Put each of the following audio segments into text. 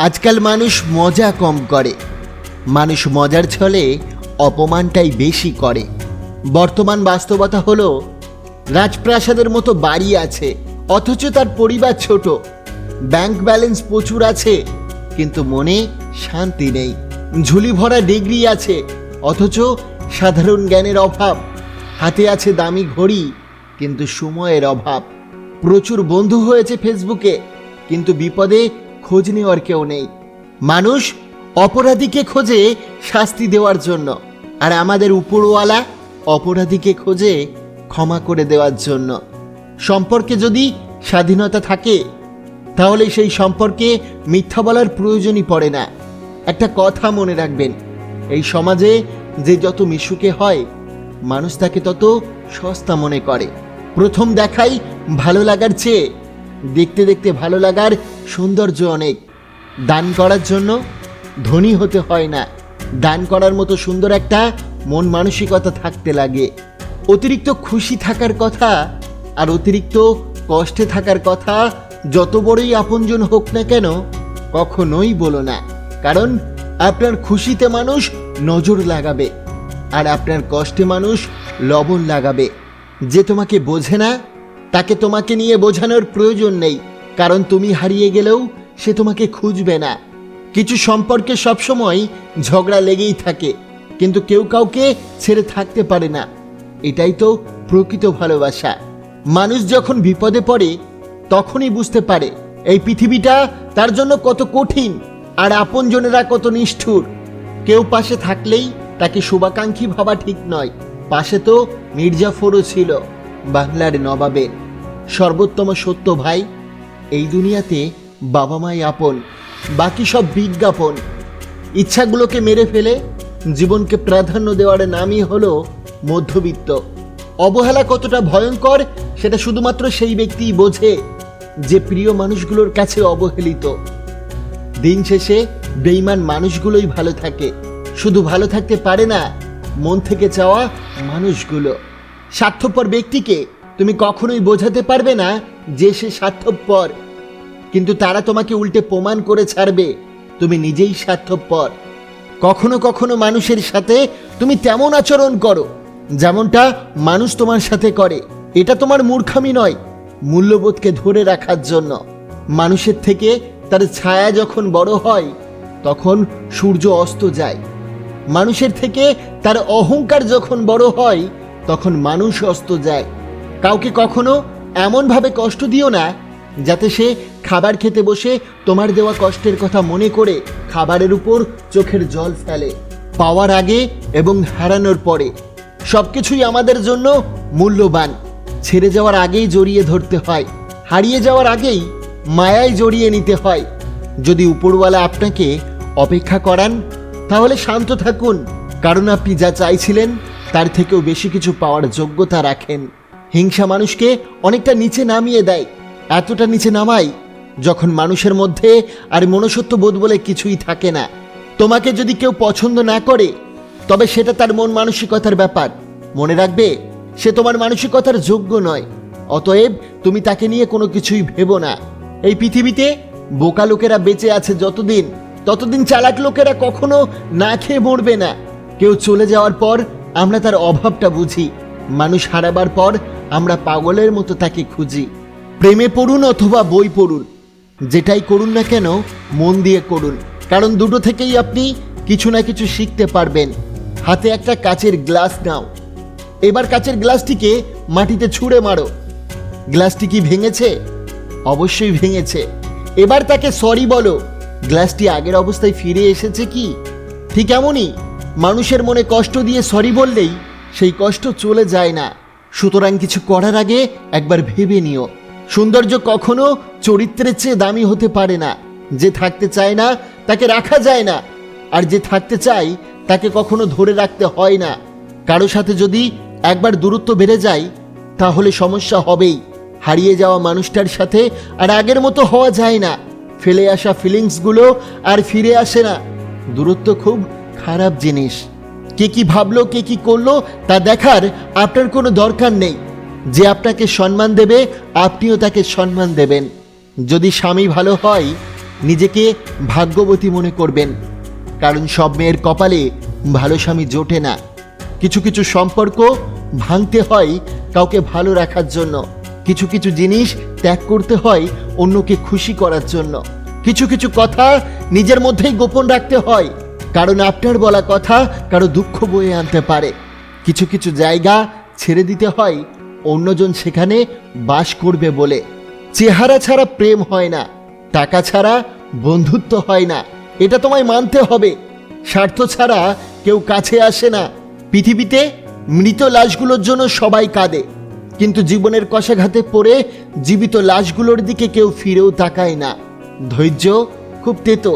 আজকাল মানুষ মজা কম করে। মানুষ মজার ছলে অপমানটাই বেশি করে। বর্তমান বাস্তবতা হলো, রাজপ্রাসাদের মতো বাড়ি আছে, অথচ তার পরিবার ছোট। ব্যাংক ব্যালেন্স প্রচুর আছে, কিন্তু মনে শান্তি নেই। ঝুলি ভরা ডিগ্রি আছে, অথচ সাধারণ জ্ঞানের অভাব। হাতে আছে দামি ঘড়ি, কিন্তু সময়ের অভাব। প্রচুর বন্ধু হয়েছে ফেসবুকে, কিন্তু বিপদে খোঁজ নেওয়ার কেউ নেই। মানুষ অপরাধীকে খোঁজে শাস্তি দেওয়ার জন্য, আর আমাদের উপরওয়ালা অপরাধীকে খোঁজে ক্ষমা করে দেওয়ার জন্য। সম্পর্কে যদি স্বাধীনতা থাকে, তাহলে সেই সম্পর্কে মিথ্যা বলার প্রয়োজনই পড়ে না। একটা কথা মনে রাখবেন, এই সমাজে যে যত মিশুকে হয়, মানুষ তাকে তত সস্তা মনে করে। প্রথম দেখাই ভালো লাগার চেয়ে দেখতে দেখতে ভালো লাগার সৌন্দর্য অনেক। দান করার জন্য ধনী হতে হয় না। দান করার মতো সুন্দর একটা মন মানসিকতা থাকতে লাগে। অতিরিক্ত খুশি থাকার কথা আর অতিরিক্ত কষ্টে থাকার কথা যত বড়ই আপনজন হোক না কেন কখনোই বলো না। কারণ আপনার খুশিতে মানুষ নজর লাগাবে আর আপনার কষ্টে মানুষ লবণ লাগাবে। যে তোমাকে বোঝে না তাকে তোমাকে নিয়ে বোঝানোর প্রয়োজন নেই, কারণ তুমি হারিয়ে গেলেও সে তোমাকে খুঁজবে না। কিছু সম্পর্কে সবসময় ঝগড়া লেগেই থাকে, কিন্তু কেউ কাউকে ছেড়ে থাকতে পারে না। এটাই তো প্রকৃত ভালোবাসা। মানুষ যখন বিপদে পড়ে, তখনই বুঝতে পারে, এই পৃথিবীটা তার জন্য কত কঠিন আর আপনজনেরা কত নিষ্ঠুর। কেউ পাশে থাকলেই তাকে শুভাকাঙ্ক্ষী ভাবা ঠিক নয়। পাশে তো মির্জাফরও ছিল। বাংলার নবাবের সর্বোত্তম সত্য ভাই এই দুনিয়াতে বাবা মাই আপন, বাকি সব বিজ্ঞাপন। ইচ্ছাগুলোকে মেরে ফেলে জীবনকে প্রাধান্য দেওয়ার নামই হলো মধ্যবিত্ত। অবহেলা কতটা ভয়ঙ্কর সেটা শুধুমাত্র সেই ব্যক্তিই বোঝে যে প্রিয় মানুষগুলোর কাছে অবহেলিত। দিন শেষে বেইমান মানুষগুলোই ভালো থাকে। শুধু ভালো থাকতে পারে না, মন থেকে চাওয়া মানুষগুলো। স্বার্থপর ব্যক্তিকে তুমি কখনোই বোঝাতে পারবে না যে সে স্বার্থপর। কিন্তু তারা তোমাকে উল্টে প্রমাণ করে ছাড়বে, তুমি নিজেই স্বার্থপর। কখনো কখনো মানুষের সাথে তুমি তেমন আচরণ করো, যেমনটা মানুষ তোমার সাথে করে। এটা তোমার মূর্খামি নয়, মূল্যবোধকে ধরে রাখার জন্য। মানুষের থেকে তার ছায়া যখন বড় হয়, তখন সূর্য অস্ত যায়। মানুষের থেকে তার অহংকার যখন বড় হয় তখন মানুষ অস্ত যায়। কাউকে কখনো এমনভাবে কষ্ট দিও না, যাতে সে খাবার খেতে বসে তোমার দেওয়া কষ্টের কথা মনে করে খাবারের উপর চোখের জল ফেলে, পাওয়ার আগে এবং হারানোর পরে। সবকিছুই আমাদের জন্য মূল্যবান। ছেড়ে যাওয়ার আগেই জড়িয়ে ধরতে হয়। হারিয়ে যাওয়ার আগেই মায়ায় জড়িয়ে নিতে হয়। যদি উপরওয়ালা আপনাকে অপেক্ষা করান, তাহলে শান্ত থাকুন। কারণ আপনি যা চাইছিলেন তার থেকেও বেশি কিছু পাওয়ার যোগ্যতা রাখেন। হিংসা মানুষকে অনেকটা নিচে নামিয়ে দেয়। এতটা নিচে নামায় যখন মানুষের মধ্যে আর মনুষ্যত্ব বোধ বলে কিছুই থাকে না। তোমাকে যদি কেউ পছন্দ না করে, তবে সেটা তার মন মানসিকতার ব্যাপার। মনে রাখবে, সে তোমার মানসিকতার যোগ্য নয়। অতএব তুমি তাকে নিয়ে কোনো কিছুই ভেবো না। এই পৃথিবীতে বোকা লোকেরা বেঁচে আছে যতদিন, ততদিন চালাক লোকেরা কখনো না খেয়ে মরবে না। কেউ চলে যাওয়ার পর আমরা তার অভাবটা বুঝি। মানুষ হারাবার পর আমরা পাগলের মতো তাকে খুঁজি। প্রেমে পড়ুন অথবা বই পড়ুন, যেটাই করুন না কেন মন দিয়ে করুন। কারণ দুটো থেকেই আপনি কিছু না কিছু শিখতে পারবেন। হাতে একটা কাচের গ্লাস নাও। এবার কাচের গ্লাসটিকে মাটিতে ছুঁড়ে মারো। গ্লাসটি কি ভেঙেছে? অবশ্যই ভেঙেছে। এবার তাকে সরি বলো, গ্লাসটি আগের অবস্থায় ফিরে এসেছে কি? ঠিক এমনই। মানুষের মনে কষ্ট দিয়ে সরি বললেই সেই কষ্ট চলে যায় না। সুতরাং কিছু করার আগে একবার ভেবে নিও। সৌন্দর্য কখনো চরিত্রের চেয়ে দামি হতে পারে না। যে থাকতে চায় না, তাকে রাখা যায় না। আর যে থাকতে চায়, তাকে কখনো ধরে রাখতে হয় না। কারও সাথে যদি একবার দূরত্ব বেড়ে যায়, তাহলে সমস্যা হবেই। হারিয়ে যাওয়া মানুষটার সাথে আর আগের মতো হওয়া যায় না। ফেলে আসা ফিলিংসগুলো আর ফিরে আসে না। দূরত্ব খুব খারাপ জিনিস। কে কি ভাবলো, কে কি করল, তা দেখার আপনার কোনো দরকার নেই। যে আপনাকে সম্মান দেবে, আপনিও তাকে সম্মান দেবেন। যদি স্বামী ভালো হয়, নিজেকে ভাগ্যবতী মনে করবেন। কারণ সব মেয়ের কপালে ভালো স্বামী জোটে না। কিছু কিছু সম্পর্ক ভাঙতে হয় কাউকে ভালো রাখার জন্য। কিছু কিছু জিনিস ত্যাগ করতে হয় অন্যকে খুশি করার জন্য। কিছু কিছু কথা নিজের মধ্যেই গোপন রাখতে হয়। কারণ আপনার বলা কথা কারও দুঃখ বয়ে আনতে পারে। কিছু কিছু জায়গা ছেড়ে দিতে হয়, অন্যজন সেখানে বাস করবে বলে। চেহারা ছাড়া প্রেম হয় না, টাকা ছাড়া বন্ধুত্ব হয় না। এটা তোমায় মানতে হবে। স্বার্থ ছাড়া কেউ কাছে আসে না। পৃথিবীতে মৃত লাশগুলোর জন্য সবাই কাঁদে। কিন্তু জীবনের কষাঘাতে পড়ে জীবিত লাশগুলোর দিকে কেউ ফিরেও তাকায় না। ধৈর্য খুব তেতো,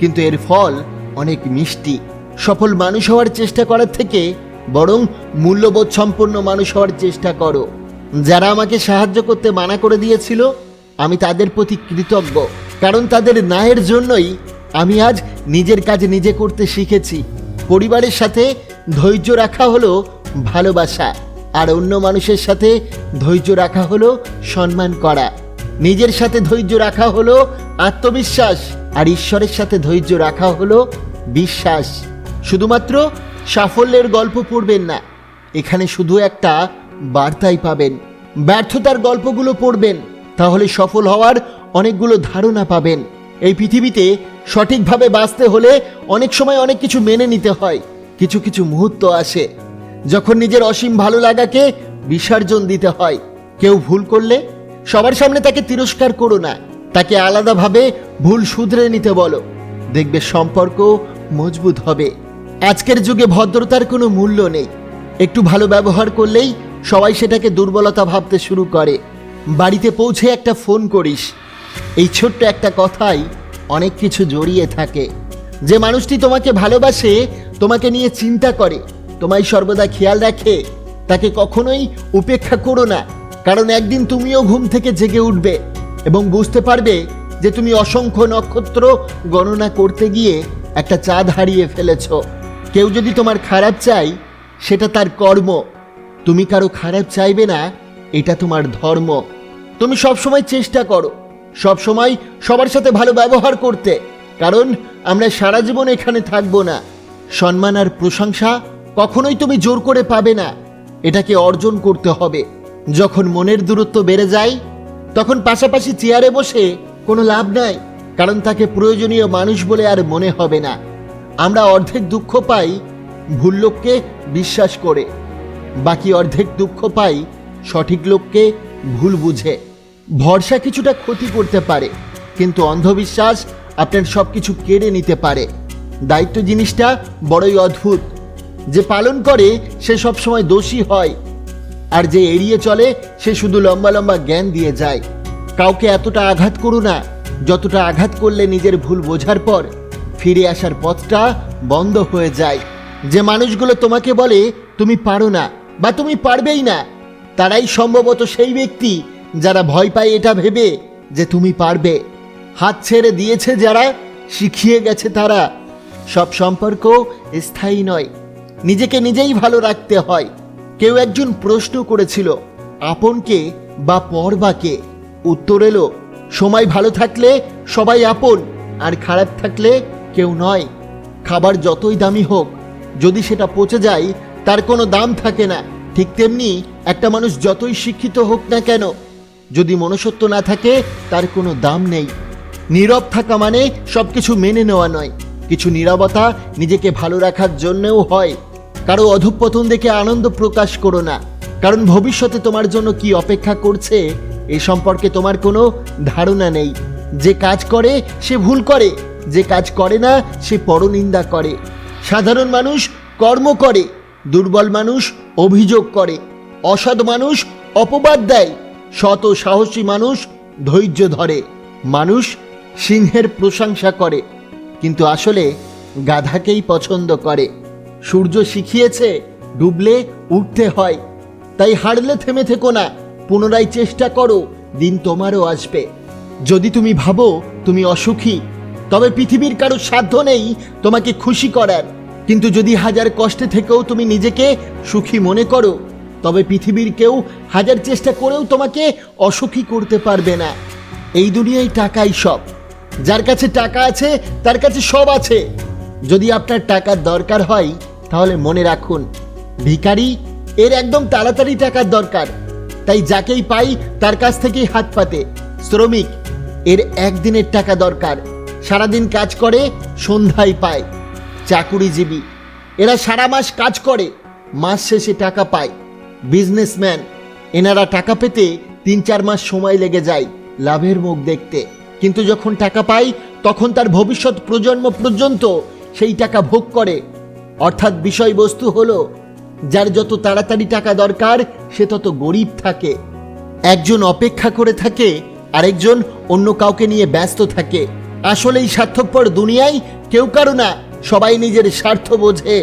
কিন্তু এর ফল অনেক মিষ্টি। সফল মানুষ হওয়ার চেষ্টা করার থেকে বরং মূল্যবোধ সম্পন্ন মানুষ হওয়ার চেষ্টা করো। যারা আমাকে সাহায্য করতে মানা করে দিয়েছিল, আমি তাদের প্রতি কৃতজ্ঞ। কারণ তাদের ন্যায়ের জন্যই আমি আজ নিজের কাজ নিজে করতে শিখেছি। পরিবারের সাথে ধৈর্য রাখা হলো ভালোবাসা, আর অন্য মানুষের সাথে ধৈর্য রাখা হলো সম্মান করা। নিজের সাথে ধৈর্য রাখা হলো আত্মবিশ্বাস। আর ঈশ্বরের সাথে ধৈর্য রাখা হলো বিশ্বাস। শুধুমাত্র সাফল্যের গল্প পড়বেন না, এখানে শুধু একটা বার্তাই পাবেন। ব্যর্থতার গল্পগুলো পড়বেন, তাহলে সফল হওয়ার অনেকগুলো ধারণা পাবেন। এই পৃথিবীতে সঠিকভাবে বাঁচতে হলে অনেক সময় অনেক কিছু মেনে নিতে হয়, কিছু কিছু মুহূর্ত আসে। যখন নিজের অসীম ভালো লাগাকে বিসর্জন দিতে হয়, কেউ ভুল করলে সবার সামনে তাকে তিরস্কার করো না। তাকে আলাদাভাবে ভুল শুধরে নিতে বলো। দেখবে সম্পর্ক মজবুত হবে। আজকের যুগে ভদ্রতার কোনো মূল্য নেই। একটু ভালো ব্যবহার করলেই সবাই সেটাকে দুর্বলতা ভাবতে শুরু করে। বাড়িতে পৌঁছে একটা ফোন করিস। এই ছোট্ট একটা কথাই অনেক কিছু জড়িয়ে থাকে। যে মানুষটি তোমাকে ভালোবাসে, তোমাকে নিয়ে চিন্তা করে, তোমায় সর্বদা খেয়াল রাখে, তাকে কখনোই উপেক্ষা করো না। কারণ একদিন তুমিও ঘুম থেকে জেগে উঠবে। এবং বুঝতে পারবে যে তুমি অসংখ্য নক্ষত্র গণনা করতে গিয়ে একটা চাঁদ হারিয়ে ফেলেছ। কেউ যদি তোমার খারাপ চাই সেটা তার কর্ম। তুমি কারও খারাপ চাইবে না, এটা তোমার ধর্ম। তুমি সবসময় চেষ্টা করো, সবসময় সবার সাথে ভালো ব্যবহার করতে, কারণ আমরা সারা জীবন এখানে থাকব না। সম্মান আর প্রশংসা কখনোই তুমি জোর করে পাবে না। এটাকে অর্জন করতে হবে। যখন মনের দূরত্ব বেড়ে যায় তখন পাশাপাশি চেয়ারে বসে কোনো লাভ নাই, কারণ তাকে প্রয়োজনীয় মানুষ বলে আর মনে হবে না। আমরা অর্ধেক দুঃখ পাই, ভুল লোককে বিশ্বাস করে। বাকি অর্ধেক দুঃখ পাই, সঠিক লোককে ভুল বুঝে। ভরসা কিছুটা ক্ষতি করতে পারে, কিন্তু অন্ধবিশ্বাস আপনার সব কিছু কেড়ে নিতে পারে। দায়িত্ব জিনিসটা বড়ই অদ্ভুত। যে পালন করে, সে সবসময় দোষী হয়। আর যে এড়িয়ে চলে, সে শুধু লম্বা লম্বা জ্ঞান দিয়ে যায়। কাউকে এতটা আঘাত করো না, যতটা আঘাত করলে নিজের ভুল বোঝার পর ফিরে আসার পথটা বন্ধ হয়ে যায়। যে মানুষগুলো তোমাকে বলে, তুমি পারো না বা তুমি পারবেই না, তারাই সম্ভবত সেই ব্যক্তি যারা ভয় পায় এটা ভেবে যে তুমি পারবে। হাত ছেড়ে দিয়েছে যারা, শিখিয়ে গেছে তারা। সব সম্পর্ক স্থায়ী নয়, নিজেকে নিজেই ভালো রাখতে হয়। কেউ একজন প্রশ্ন করেছিল আপনকে বা পরবাকে উত্তর এলো, সময় ভালো থাকলে সবাই আপন, আর খারাপ থাকলে কেউ নয়। খাবার যতই দামি হোক, যদি সেটা পচে যায়, তার কোনো দাম থাকে না। ঠিক তেমনি একটা মানুষ যতই শিক্ষিত হোক না কেন, যদি মনুষ্যত্ব না থাকে, তার কোনো দাম নেই। নীরব থাকা মানে সব কিছু মেনে নেওয়া নয়। কিছু নীরবতা নিজেকে ভালো রাখার জন্যও হয়। কারও অধঃপতন দেখে আনন্দ প্রকাশ করো না। কারণ ভবিষ্যতে তোমার জন্য কি অপেক্ষা করছে, এ সম্পর্কে তোমার কোনো ধারণা নেই। যে কাজ করে, সে ভুল করে। যে কাজ করে না, সে পরনিন্দা করে। সাধারণ মানুষ কর্ম করে, দুর্বল মানুষ অভিযোগ করে। অসৎ মানুষ অপবাদ দেয় শত সাহসী মানুষ ধৈর্য ধরে। মানুষ সিংহের প্রশংসা করে, কিন্তু আসলে গাধাকেই পছন্দ করে। সূর্য শিখিয়েছে, ডুবলে উঠতে হয়। তাই হারলে থেমে থেকো না, পুনরায় চেষ্টা করো, দিন তোমারও আসবে। যদি তুমি ভাবো তুমি অসুখী, তবে পৃথিবীর কারও সাধ্য নেই তোমাকে খুশি করার। কিন্তু যদি হাজার কষ্টে থেকেও তুমি নিজেকে সুখী মনে করো, তবে পৃথিবীর কেউ হাজার চেষ্টা করেও তোমাকে অসুখী করতে পারবে না। এই দুনিয়ায় টাকাই সব। যার কাছে টাকা আছে, তার কাছে সব আছে। যদি আপনার টাকার দরকার হয় তাহলে মনে রাখুন, ভিখারি এর একদম তাড়াতাড়ি টাকার দরকার। তাই যাকেই পাই তার কাছ থেকেই হাত পাতে। শ্রমিক, এর একদিনের টাকা দরকার। সারাদিন কাজ করে, সন্ধ্যায় পায়। চাকুরিজীবী, এরা সারা মাস কাজ করে, মাস শেষে টাকা পায়। বিজনেসম্যান, এনারা টাকা পেতে তিন চার মাস সময় লেগে যায় লাভের মুখ দেখতে। কিন্তু যখন টাকা পায় তখন তার ভবিষ্যৎ প্রজন্ম পর্যন্ত সেই টাকা ভোগ করে। অর্থাৎ বিষয়বস্তু হলো, যার যত তাড়াতাড়ি টাকা দরকার, সে তত গরিব থাকে। একজন অপেক্ষা করে থাকে, আরেকজন অন্য কাউকে নিয়ে ব্যস্ত থাকে। আসলে এই স্বার্থপর দুনিয়ায় কেউ কারও না, সবাই নিজের স্বার্থ বোঝে।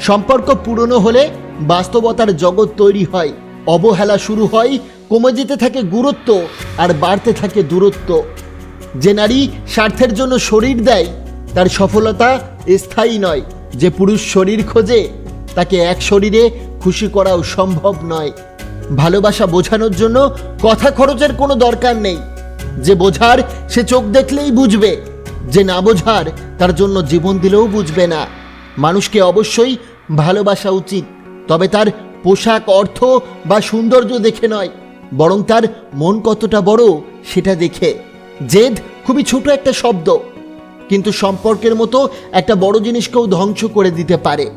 সম্পর্ক পুরনো হলে বাস্তবতার জগৎ তৈরি হয়। অবহেলা শুরু হয়, কমে যেতে থাকে গুরুত্ব, আর বাড়তে থাকে দূরত্ব। যে নারী স্বার্থের জন্য শরীর দেয়, তার সফলতা স্থায়ী নয়। যে পুরুষ শরীর খোঁজে, তাকে এক শরীরে খুশি করাও সম্ভব নয়। ভালোবাসা বোঝানোর জন্য কথা খরচের কোনো দরকার নেই। যে বোঝার, সে চোখ দেখলেই বুঝবে। যে না বোঝার, তার জন্য জীবন দিলেও বুঝবে না। মানুষকে অবশ্যই ভালোবাসা উচিত, তবে তার পোশাক, অর্থ বা সৌন্দর্য দেখে নয়, বরং তার মন কতটা বড় সেটা দেখে। জেদ খুবই ছোট একটা শব্দ। কিন্তু সম্পর্কের মতো একটা বড় জিনিসকেও ধ্বংস করে দিতে পারে।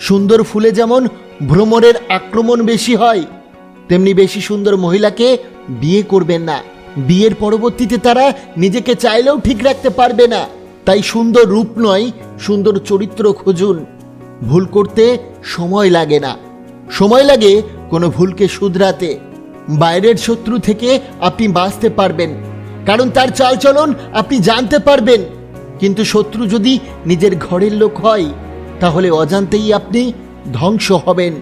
সুন্দর ফুলে যেমন ভ্রমরের আক্রমণ বেশি হয়, তেমনি বেশি সুন্দর মহিলাকে বিয়ে করবেন না। বিয়ের পরবর্তীতে তারা নিজেকে চাইলেও ঠিক রাখতে পারবে না। তাই সুন্দর রূপ নয়, সুন্দর চরিত্র খুঁজুন। ভুল করতে সময় লাগে না। সময় লাগে কোনো ভুলকে শুধরাতে। বাইরের শত্রু থেকে আপনি বাঁচতে পারবেন। কারণ তার চালচলন আপনি জানতে পারবেন। কিন্তু শত্রু যদি নিজের ঘরের লোক হয় তাহলে অজান্তেই আপনি ধ্বংস হবেন।